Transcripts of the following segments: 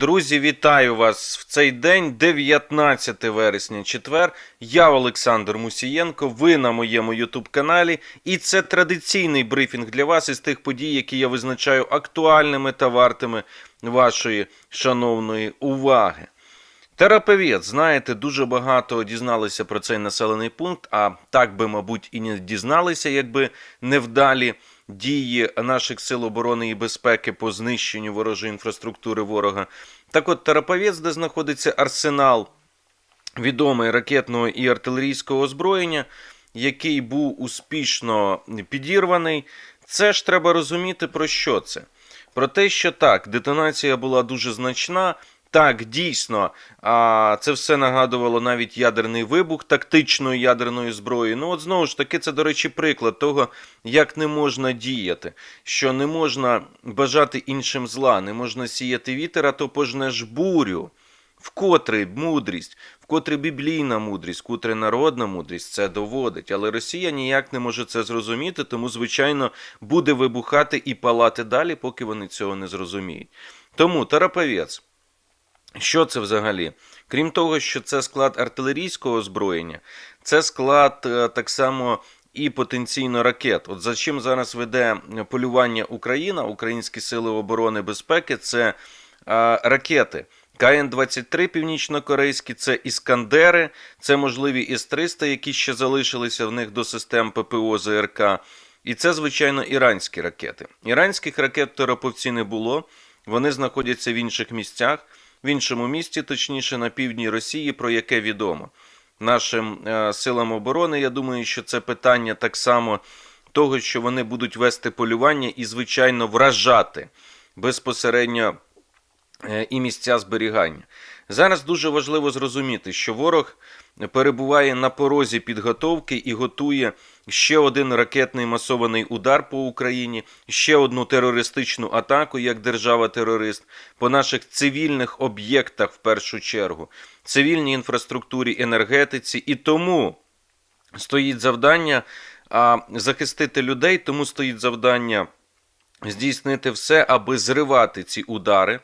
Друзі, вітаю вас в цей день, 19 вересня, четвер. Я Олександр Мусієнко. Ви на моєму Ютуб каналі, і це традиційний брифінг для вас із тих подій, які я визначаю актуальними та вартими вашої шановної уваги. Терапевець, знаєте, дуже багато дізналися про цей населений пункт, а так би, мабуть, і не дізналися, якби невдалі дії наших сил оборони і безпеки по знищенню ворожої інфраструктури ворога. Так от Терапевець, де знаходиться арсенал відомий ракетного і артилерійського озброєння, який був успішно підірваний, це ж треба розуміти про що це. Про те, що так, детонація була дуже значна. Так, дійсно, а, це все нагадувало навіть ядерний вибух тактичної ядерної зброї. Ну, от знову ж таки, це, до речі, приклад того, як не можна діяти, що не можна бажати іншим зла, не можна сіяти вітер, а то пожнеш бурю. Вкотре мудрість, вкотре біблійна мудрість, вкотре народна мудрість це доводить. Але Росія ніяк не може це зрозуміти, тому, звичайно, буде вибухати і палати далі, поки вони цього не зрозуміють. Тому Тараповець. Що це взагалі? Крім того, що це склад артилерійського озброєння, це склад е, так само і потенційно ракет. От за чим зараз веде полювання Україна, Українські сили оборони безпеки, це е, ракети. КН-23 північно-корейські, це Іскандери, це можливі Іс-300, які ще залишилися в них до систем ППО ЗРК. І це, звичайно, іранські ракети. Іранських ракет в Тераповці не було, вони знаходяться в інших місцях в іншому місті, точніше на півдні Росії, про яке відомо нашим е, силам оборони. Я думаю, що це питання так само того, що вони будуть вести полювання і, звичайно, вражати безпосередньо е, і місця зберігання. Зараз дуже важливо зрозуміти, що ворог перебуває на порозі підготовки і готує ще один ракетний масований удар по Україні, ще одну терористичну атаку як держава-терорист по наших цивільних об'єктах в першу чергу, цивільній інфраструктурі, енергетиці, і тому стоїть завдання а, захистити людей, тому стоїть завдання здійснити все, аби зривати ці удари.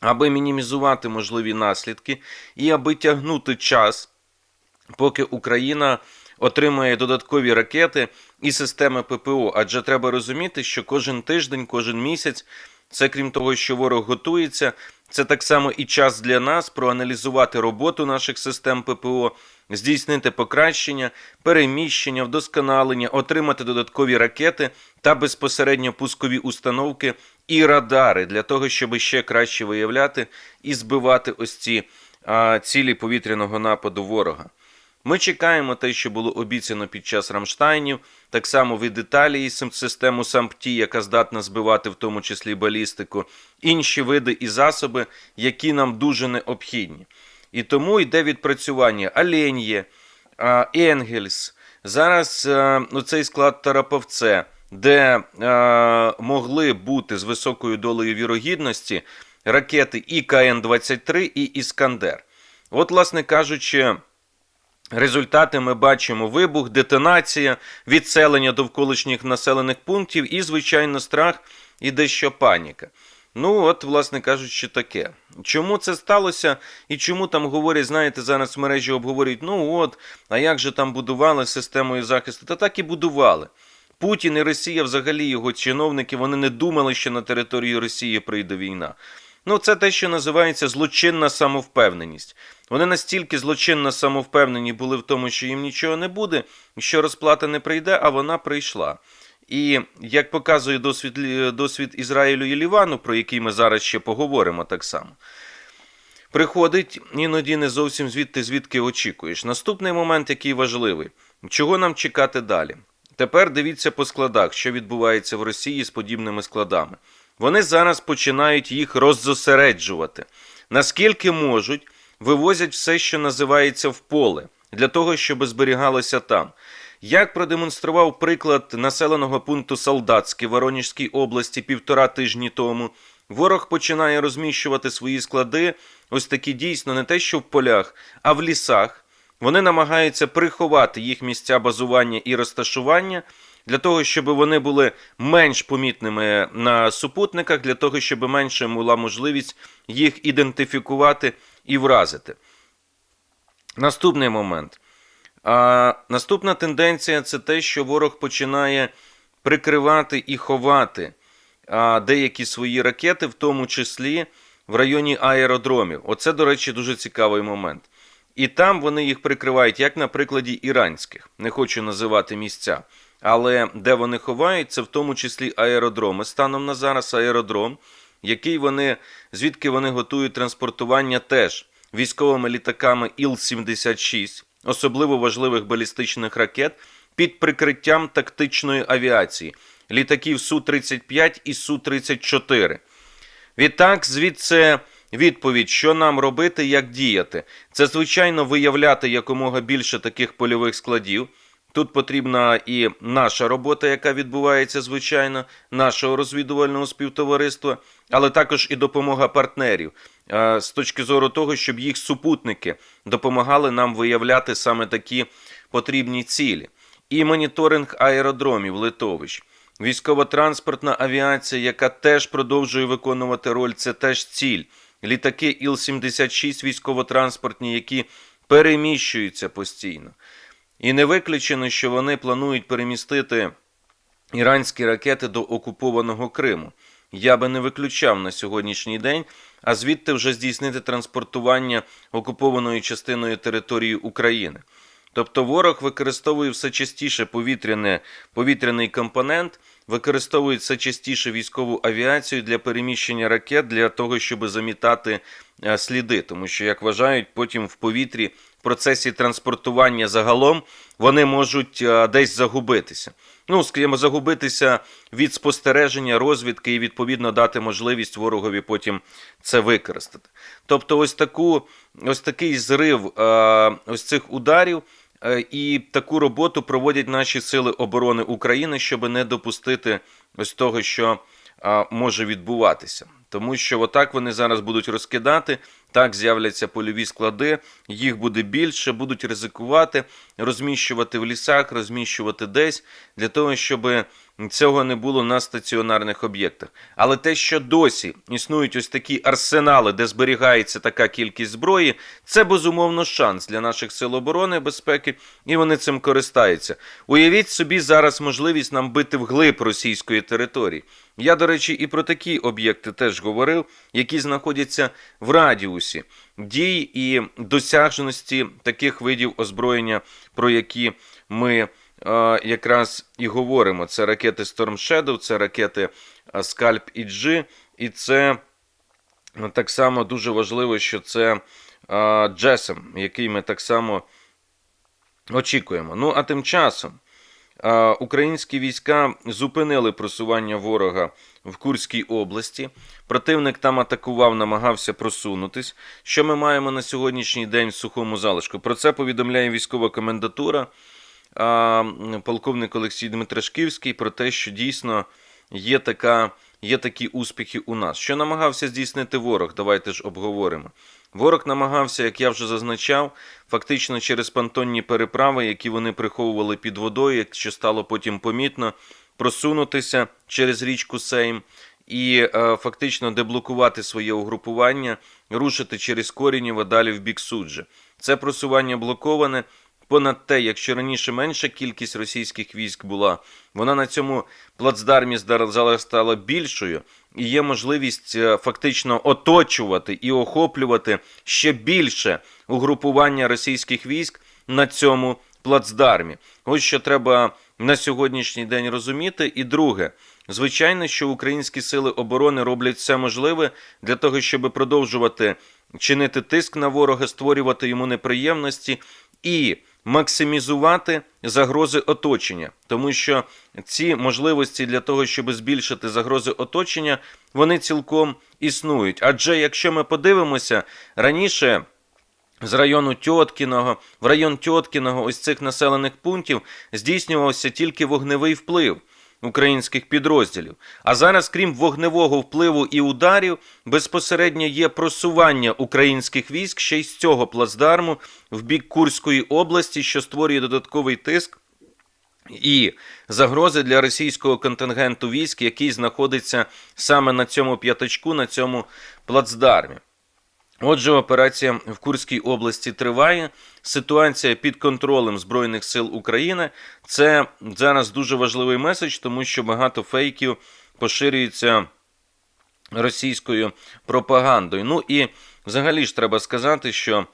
Аби мінімізувати можливі наслідки і аби тягнути час, поки Україна отримає додаткові ракети і системи ППО. Адже треба розуміти, що кожен тиждень, кожен місяць, це крім того, що ворог готується, це так само і час для нас проаналізувати роботу наших систем ППО, здійснити покращення, переміщення, вдосконалення, отримати додаткові ракети та безпосередньо пускові установки і радари для того, щоб ще краще виявляти і збивати ось ці а, цілі повітряного нападу ворога. Ми чекаємо те, що було обіцяно під час Рамштайнів, так само від Італії систему САМПТІ, яка здатна збивати в тому числі балістику, інші види і засоби, які нам дуже необхідні. І тому йде відпрацювання Ален'є, Енгельс, зараз цей склад Тараповце, де могли бути з високою долею вірогідності ракети і КН-23, і Іскандер. От, власне кажучи, Результати ми бачимо: вибух, детонація, відселення довколишніх населених пунктів і, звичайно, страх і дещо паніка. Ну, от, власне кажучи, таке. Чому це сталося і чому там говорять, знаєте, зараз в мережі обговорюють, ну от, а як же там будували системою захисту? Та так і будували. Путін і Росія, взагалі його чиновники, вони не думали, що на територію Росії прийде війна. Ну, це те, що називається злочинна самовпевненість. Вони настільки злочинно самовпевнені були в тому, що їм нічого не буде, що розплата не прийде, а вона прийшла. І як показує досвід досвід Ізраїлю і Лівану, про який ми зараз ще поговоримо так само, приходить іноді не зовсім звідти, звідки очікуєш. Наступний момент, який важливий, чого нам чекати далі? Тепер дивіться по складах, що відбувається в Росії з подібними складами. Вони зараз починають їх роззосереджувати. Наскільки можуть, вивозять все, що називається в поле, для того, щоб зберігалося там. Як продемонстрував приклад населеного пункту Солдатське Воронежській області півтора тижні тому, ворог починає розміщувати свої склади, ось такі дійсно не те, що в полях, а в лісах. Вони намагаються приховати їх місця базування і розташування, для того, щоб вони були менш помітними на супутниках, для того, щоб менше була можливість їх ідентифікувати і вразити. Наступний момент. А, наступна тенденція це те, що ворог починає прикривати і ховати деякі свої ракети, в тому числі в районі аеродромів. Оце, до речі, дуже цікавий момент. І там вони їх прикривають, як на прикладі іранських. Не хочу називати місця. Але де вони ховають, це в тому числі аеродроми. Станом на зараз аеродром, який вони, звідки вони готують транспортування теж військовими літаками Іл-76, особливо важливих балістичних ракет, під прикриттям тактичної авіації, літаків Су-35 і Су-34. Відтак, звідси відповідь, що нам робити, як діяти. Це, звичайно, виявляти якомога більше таких польових складів. Тут потрібна і наша робота, яка відбувається, звичайно, нашого розвідувального співтовариства, але також і допомога партнерів з точки зору того, щоб їх супутники допомагали нам виявляти саме такі потрібні цілі. І моніторинг аеродромів, литовищ. Військово-транспортна авіація, яка теж продовжує виконувати роль, це теж ціль. Літаки Іл-76 військово-транспортні, які переміщуються постійно. І не виключено, що вони планують перемістити іранські ракети до окупованого Криму. Я би не виключав на сьогоднішній день, а звідти вже здійснити транспортування окупованою частиною території України. Тобто ворог використовує все частіше повітряне, повітряний компонент, використовує все частіше військову авіацію для переміщення ракет для того, щоб замітати е, сліди. Тому що, як вважають, потім в повітрі в процесі транспортування загалом вони можуть е, десь загубитися. Ну, скажімо, загубитися від спостереження, розвідки і відповідно дати можливість ворогові потім це використати. Тобто, ось таку, ось такий зрив е, ось цих ударів. Е, І таку роботу проводять наші сили оборони України, щоб не допустити ось того, що може відбуватися. Тому що отак вони зараз будуть розкидати, так з'являться польові склади, їх буде більше, будуть ризикувати, розміщувати в лісах, розміщувати десь для того, щоб цього не було на стаціонарних об'єктах. Але те, що досі існують ось такі арсенали, де зберігається така кількість зброї, це безумовно шанс для наших сил оборони безпеки, і вони цим користаються. Уявіть собі зараз можливість нам бити вглиб російської території. Я, до речі, і про такі об'єкти теж говорив, які знаходяться в радіусі дій і досяжності таких видів озброєння, про які ми е, якраз і говоримо. Це ракети Storm Shadow, це ракети е, Scalp EG, і це ну, так само дуже важливо, що це е, JASM, який ми так само очікуємо. Ну а тим часом. Українські війська зупинили просування ворога в Курській області. Противник там атакував, намагався просунутись. Що ми маємо на сьогоднішній день в сухому залишку? Про це повідомляє військова комендатура. Полковник Олексій Дмитрашківський про те, що дійсно є така. Є такі успіхи у нас. Що намагався здійснити ворог? Давайте ж обговоримо. Ворог намагався, як я вже зазначав, фактично через понтонні переправи, які вони приховували під водою, що стало потім помітно, просунутися через річку Сейм і е, фактично деблокувати своє угрупування, рушити через Корінєва далі в бік суджі. Це просування блоковане. Понад те, якщо раніше менша кількість російських військ була, вона на цьому плацдармі зараз стала більшою, і є можливість е, фактично оточувати і охоплювати ще більше угрупування російських військ на цьому плацдармі. Ось що треба на сьогоднішній день розуміти. І друге, звичайно, що українські сили оборони роблять все можливе для того, щоб продовжувати чинити тиск на ворога, створювати йому неприємності і максимізувати загрози оточення, тому що ці можливості для того, щоб збільшити загрози оточення, вони цілком існують. Адже якщо ми подивимося раніше. З району Тьоткіного, в район Тьоткіного, ось цих населених пунктів здійснювався тільки вогневий вплив українських підрозділів. А зараз, крім вогневого впливу і ударів, безпосередньо є просування українських військ ще й з цього плацдарму в бік Курської області, що створює додатковий тиск. і загрози для російського контингенту військ, який знаходиться саме на цьому п'ятачку, на цьому плацдармі. Отже, операція в Курській області триває. Ситуація під контролем Збройних сил України. Це зараз дуже важливий меседж, тому що багато фейків поширюється російською пропагандою. Ну і взагалі ж треба сказати, що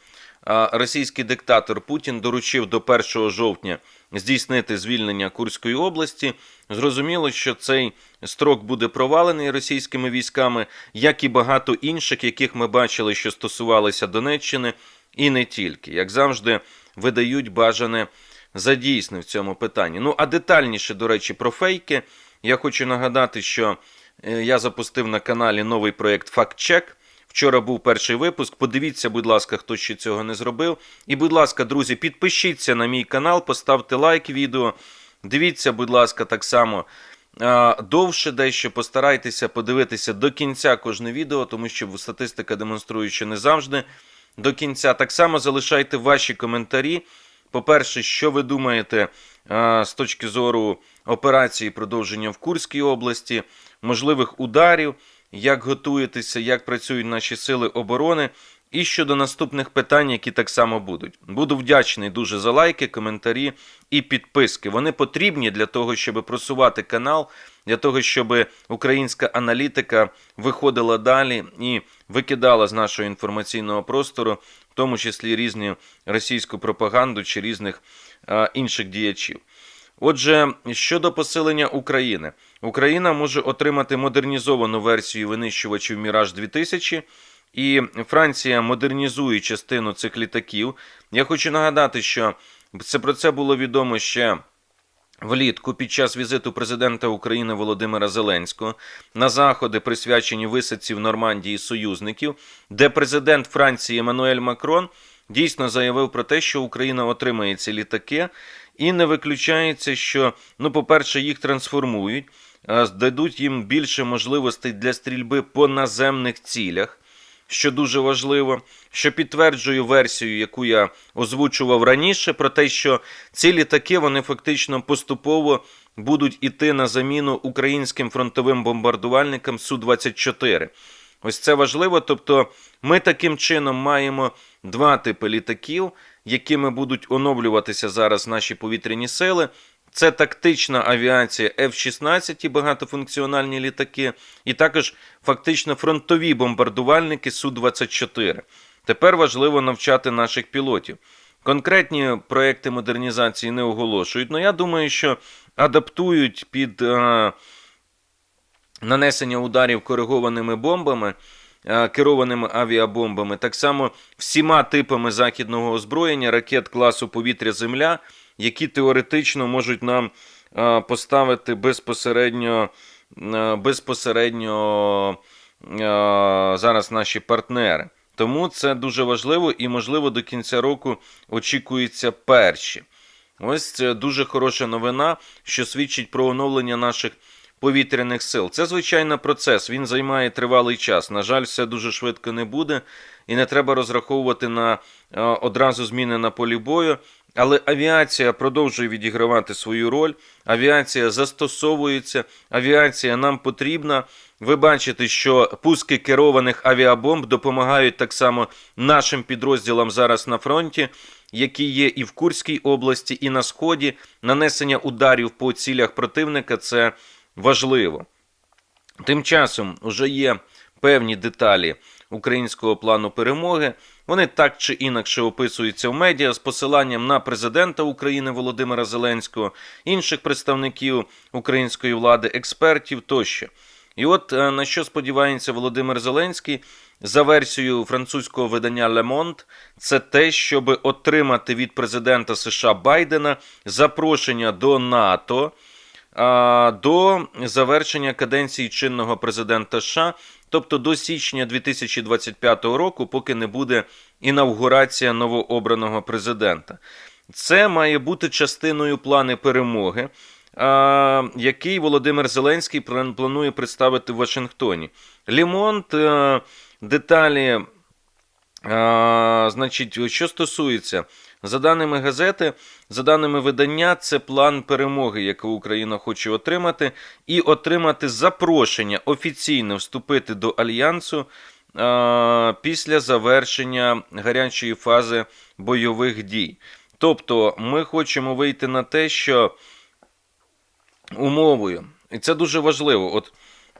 російський диктатор Путін доручив до 1 жовтня здійснити звільнення Курської області. Зрозуміло, що цей строк буде провалений російськими військами, як і багато інших, яких ми бачили, що стосувалися Донеччини, і не тільки. Як завжди, видають бажане за дійсне в цьому питанні. Ну а детальніше, до речі, про фейки. Я хочу нагадати, що е, я запустив на каналі новий проєкт «Фактчек». Вчора був перший випуск. Подивіться, будь ласка, хто ще цього не зробив. І, будь ласка, друзі, підпишіться на мій канал, поставте лайк відео. Дивіться, будь ласка, так само довше дещо. Постарайтеся подивитися до кінця кожне відео, тому що статистика демонструє, що не завжди до кінця. Так само залишайте ваші коментарі. По-перше, що ви думаєте з точки зору операції продовження в Курській області, можливих ударів, як готуєтеся, як працюють наші сили оборони, і щодо наступних питань, які так само будуть. Буду вдячний дуже за лайки, коментарі і підписки. Вони потрібні для того, щоб просувати канал, для того, щоб українська аналітика виходила далі і викидала з нашого інформаційного простору, в тому числі різні російську пропаганду чи різних а, інших діячів. Отже, щодо посилення України, Україна може отримати модернізовану версію винищувачів Міраж 2000 і Франція модернізує частину цих літаків. Я хочу нагадати, що це про це було відомо ще. Влітку під час візиту президента України Володимира Зеленського на заходи, присвячені висадці в Нормандії союзників, де президент Франції Еммануель Макрон дійсно заявив про те, що Україна отримає ці літаки, і не виключається, що, ну, по-перше, їх трансформують, дадуть їм більше можливостей для стрільби по наземних цілях. Що дуже важливо, що підтверджую версію, яку я озвучував раніше, про те, що ці літаки вони фактично поступово будуть іти на заміну українським фронтовим бомбардувальникам Су-24. Ось це важливо. Тобто, ми таким чином маємо два типи літаків, якими будуть оновлюватися зараз наші повітряні сили. Це тактична авіація F-16 і багатофункціональні літаки, і також фактично фронтові бомбардувальники Су-24. Тепер важливо навчати наших пілотів. Конкретні проекти модернізації не оголошують, але я думаю, що адаптують під е, нанесення ударів коригованими бомбами, керованими авіабомбами, так само всіма типами західного озброєння, ракет класу повітря-Земля, які теоретично можуть нам е, поставити безпосередньо, е, безпосередньо е, зараз наші партнери. Тому це дуже важливо і, можливо, до кінця року очікуються перші. Ось це дуже хороша новина, що свідчить про оновлення наших повітряних сил. Це звичайно процес. Він займає тривалий час. На жаль, все дуже швидко не буде, і не треба розраховувати на е, одразу зміни на полі бою. Але авіація продовжує відігравати свою роль. Авіація застосовується, авіація нам потрібна. Ви бачите, що пуски керованих авіабомб допомагають так само нашим підрозділам зараз на фронті, які є і в Курській області, і на сході. Нанесення ударів по цілях противника це важливо. Тим часом вже є певні деталі українського плану перемоги. Вони так чи інакше описуються в медіа з посиланням на президента України Володимира Зеленського, інших представників української влади, експертів тощо. І от е, на що сподівається Володимир Зеленський за версією французького видання Le Monde, це те, щоб отримати від президента США Байдена запрошення до НАТО до завершення каденції чинного президента США, тобто до січня 2025 року, поки не буде інавгурація новообраного президента. Це має бути частиною плани перемоги, який Володимир Зеленський планує представити в Вашингтоні. Лімонт е, деталі. Значить, що стосується За даними газети, за даними видання, це план перемоги, яку Україна хоче отримати, і отримати запрошення офіційно вступити до альянсу а, після завершення гарячої фази бойових дій. Тобто, ми хочемо вийти на те, що умовою, і це дуже важливо. От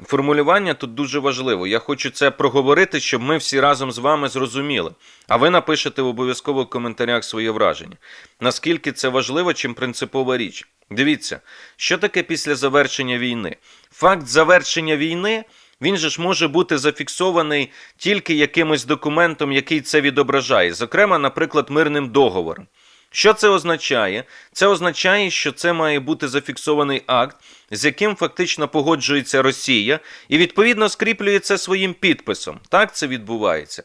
формулювання тут дуже важливо. Я хочу це проговорити, щоб ми всі разом з вами зрозуміли. А ви напишете обов'язково в коментарях своє враження. Наскільки це важливо, чим принципова річ. Дивіться, що таке після завершення війни? Факт завершення війни. Він же ж може бути зафіксований тільки якимось документом, який це відображає, зокрема, наприклад, мирним договором. Що це означає? Це означає, що це має бути зафіксований акт, з яким фактично погоджується Росія, і відповідно скріплює це своїм підписом. Так це відбувається.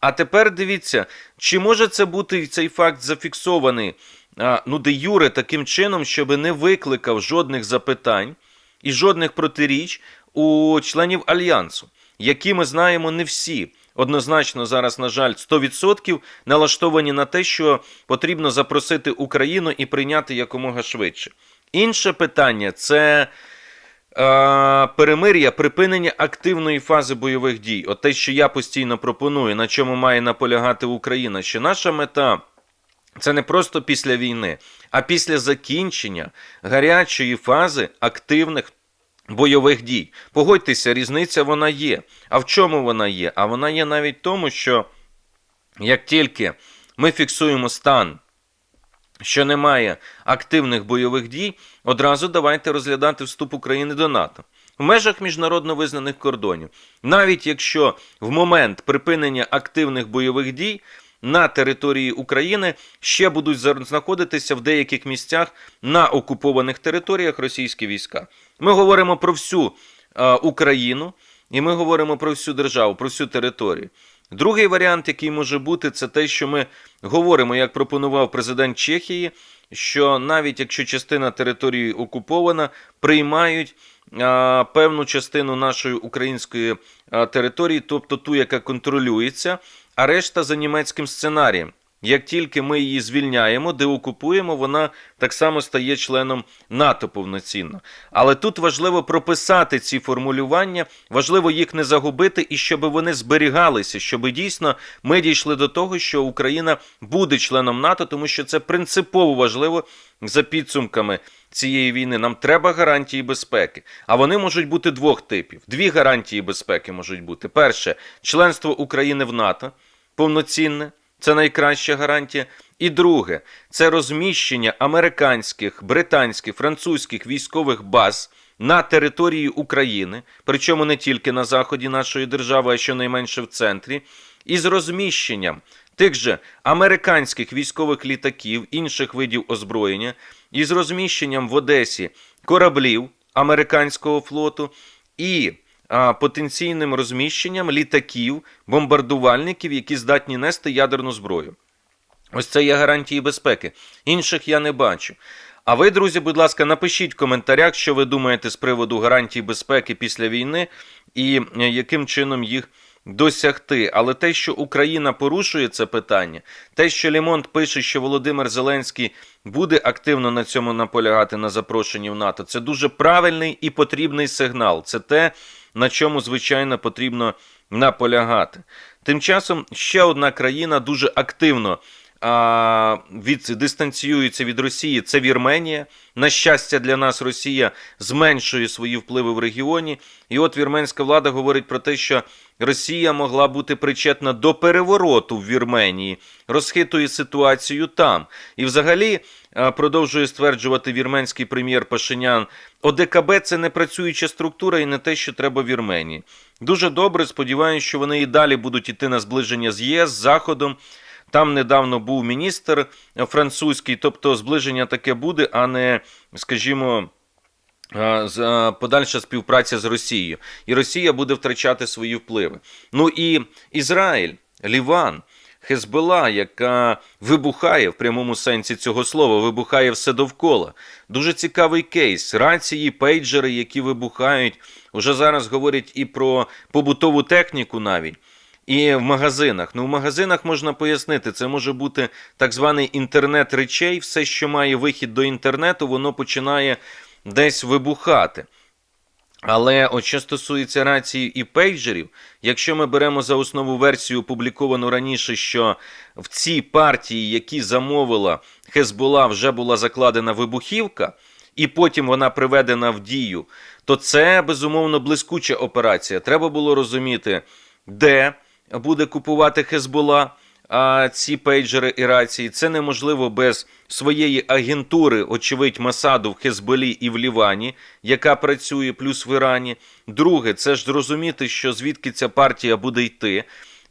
А тепер дивіться, чи може це бути цей факт зафіксований ну, де Юре таким чином, щоб не викликав жодних запитань і жодних протиріч у членів альянсу, які ми знаємо не всі. Однозначно зараз, на жаль, 100% налаштовані на те, що потрібно запросити Україну і прийняти якомога швидше. Інше питання це перемир'я, припинення активної фази бойових дій. От те, що я постійно пропоную, на чому має наполягати Україна, що наша мета. Це не просто після війни, а після закінчення гарячої фази активних бойових дій. Погодьтеся, різниця вона є. А в чому вона є? А вона є навіть в тому, що як тільки ми фіксуємо стан, що немає активних бойових дій, одразу давайте розглядати вступ України до НАТО. В межах міжнародно визнаних кордонів, навіть якщо в момент припинення активних бойових дій на території України ще будуть знаходитися в деяких місцях на окупованих територіях російські війська. Ми говоримо про всю е, Україну і ми говоримо про всю державу, про всю територію. Другий варіант, який може бути, це те, що ми говоримо, як пропонував президент Чехії, що навіть якщо частина території окупована, приймають а, певну частину нашої української а, території, тобто ту, яка контролюється, а решта за німецьким сценарієм. Як тільки ми її звільняємо, деокупуємо, вона так само стає членом НАТО повноцінно. Але тут важливо прописати ці формулювання, важливо їх не загубити і щоб вони зберігалися, щоб дійсно ми дійшли до того, що Україна буде членом НАТО, тому що це принципово важливо за підсумками цієї війни. Нам треба гарантії безпеки. А вони можуть бути двох типів. Дві гарантії безпеки можуть бути: перше членство України в НАТО повноцінне. Це найкраща гарантія. І друге, це розміщення американських, британських, французьких військових баз на території України, причому не тільки на заході нашої держави, а щонайменше в центрі, із розміщенням тих же американських військових літаків, інших видів озброєння, із розміщенням в Одесі кораблів американського флоту і потенційним розміщенням літаків, бомбардувальників, які здатні нести ядерну зброю. Ось це є гарантії безпеки. Інших я не бачу. А ви, друзі, будь ласка, напишіть в коментарях, що ви думаєте з приводу гарантій безпеки після війни і е, яким чином їх досягти. Але те, що Україна порушує це питання, те, що Лімонт пише, що Володимир Зеленський буде активно на цьому наполягати на запрошенні в НАТО, це дуже правильний і потрібний сигнал. Це те, на чому, звичайно, потрібно наполягати. Тим часом ще одна країна дуже активно від, дистанціюється від Росії. Це Вірменія. На щастя, для нас Росія зменшує свої впливи в регіоні. І от вірменська влада говорить про те, що Росія могла бути причетна до перевороту в Вірменії, розхитує ситуацію там. І взагалі продовжує стверджувати вірменський прем'єр Пашинян. ОДКБ це не працююча структура і не те, що треба Вірменії. Дуже добре. Сподіваюся, що вони і далі будуть іти на зближення з ЄС, з Заходом. Там недавно був міністр французький, тобто зближення таке буде, а не, скажімо, подальша співпраця з Росією. І Росія буде втрачати свої впливи. Ну і Ізраїль, Ліван. Хезбела, яка вибухає в прямому сенсі цього слова, вибухає все довкола. Дуже цікавий кейс. Рації, пейджери, які вибухають. Уже зараз говорять і про побутову техніку навіть. І в магазинах. Ну, в магазинах можна пояснити, це може бути так званий інтернет речей. Все, що має вихід до інтернету, воно починає десь вибухати. Але от що стосується рації і пейджерів, якщо ми беремо за основу версію, опубліковану раніше, що в цій партії, які замовила Хезбола, вже була закладена вибухівка, і потім вона приведена в дію, то це безумовно блискуча операція. Треба було розуміти, де буде купувати Хезбола ці пейджери і рації. Це неможливо без своєї агентури, очевидь, Масаду в Хезболі і в Лівані, яка працює, плюс в Ірані. Друге, це ж зрозуміти, що звідки ця партія буде йти.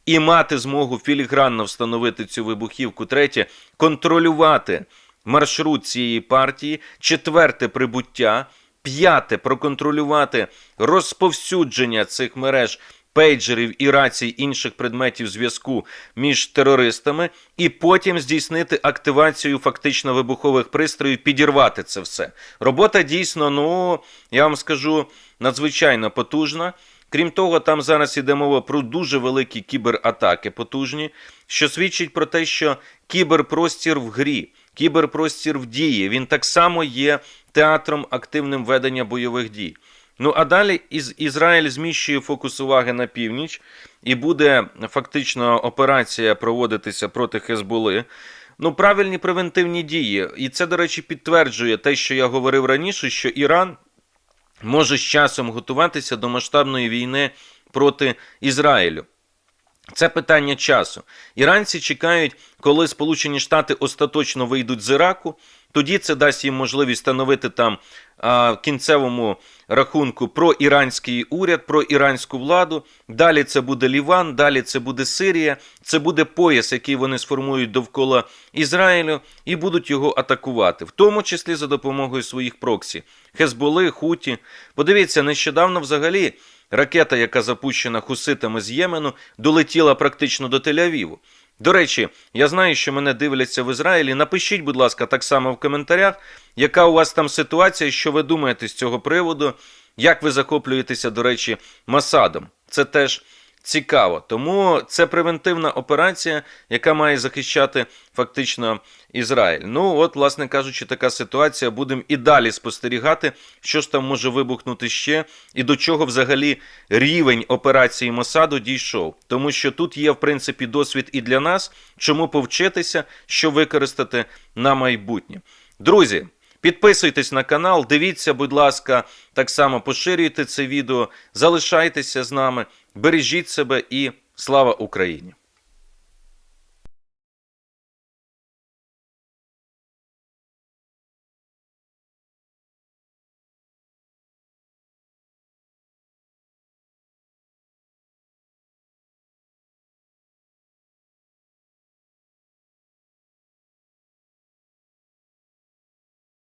І мати змогу філігранно встановити цю вибухівку. Третє контролювати маршрут цієї партії. Четверте прибуття. П'яте проконтролювати розповсюдження цих мереж пейджерів і рацій інших предметів зв'язку між терористами, і потім здійснити активацію фактично вибухових пристроїв, підірвати це все. Робота дійсно, ну я вам скажу, надзвичайно потужна. Крім того, там зараз іде мова про дуже великі кібератаки потужні, що свідчить про те, що кіберпростір в грі, кіберпростір в дії, він так само є театром активним ведення бойових дій. Ну а далі Із- Ізраїль зміщує фокус уваги на північ, і буде фактично операція проводитися проти Хезболи. Ну, правильні превентивні дії. І це, до речі, підтверджує те, що я говорив раніше, що Іран може з часом готуватися до масштабної війни проти Ізраїлю. Це питання часу. Іранці чекають, коли Сполучені Штати остаточно вийдуть з Іраку. Тоді це дасть їм можливість встановити там кінцевому рахунку про іранський уряд, про іранську владу. Далі це буде Ліван, далі це буде Сирія, це буде пояс, який вони сформують довкола Ізраїлю, і будуть його атакувати, в тому числі за допомогою своїх проксі. Хезболи, Хуті. Подивіться, нещодавно взагалі. Ракета, яка запущена хуситами з Ємену, долетіла практично до Тель-Авіву. До речі, я знаю, що мене дивляться в Ізраїлі. Напишіть, будь ласка, так само в коментарях, яка у вас там ситуація, що ви думаєте з цього приводу, як ви захоплюєтеся, до речі, Масадом. Це теж цікаво. Тому це превентивна операція, яка має захищати фактично Ізраїль. Ну, от, власне кажучи, така ситуація. Будемо і далі спостерігати, що ж там може вибухнути ще, і до чого взагалі рівень операції Мосаду дійшов. Тому що тут є, в принципі, досвід і для нас, чому повчитися, що використати на майбутнє. Друзі. Підписуйтесь на канал, дивіться, будь ласка, так само поширюйте це відео, залишайтеся з нами, бережіть себе і слава Україні!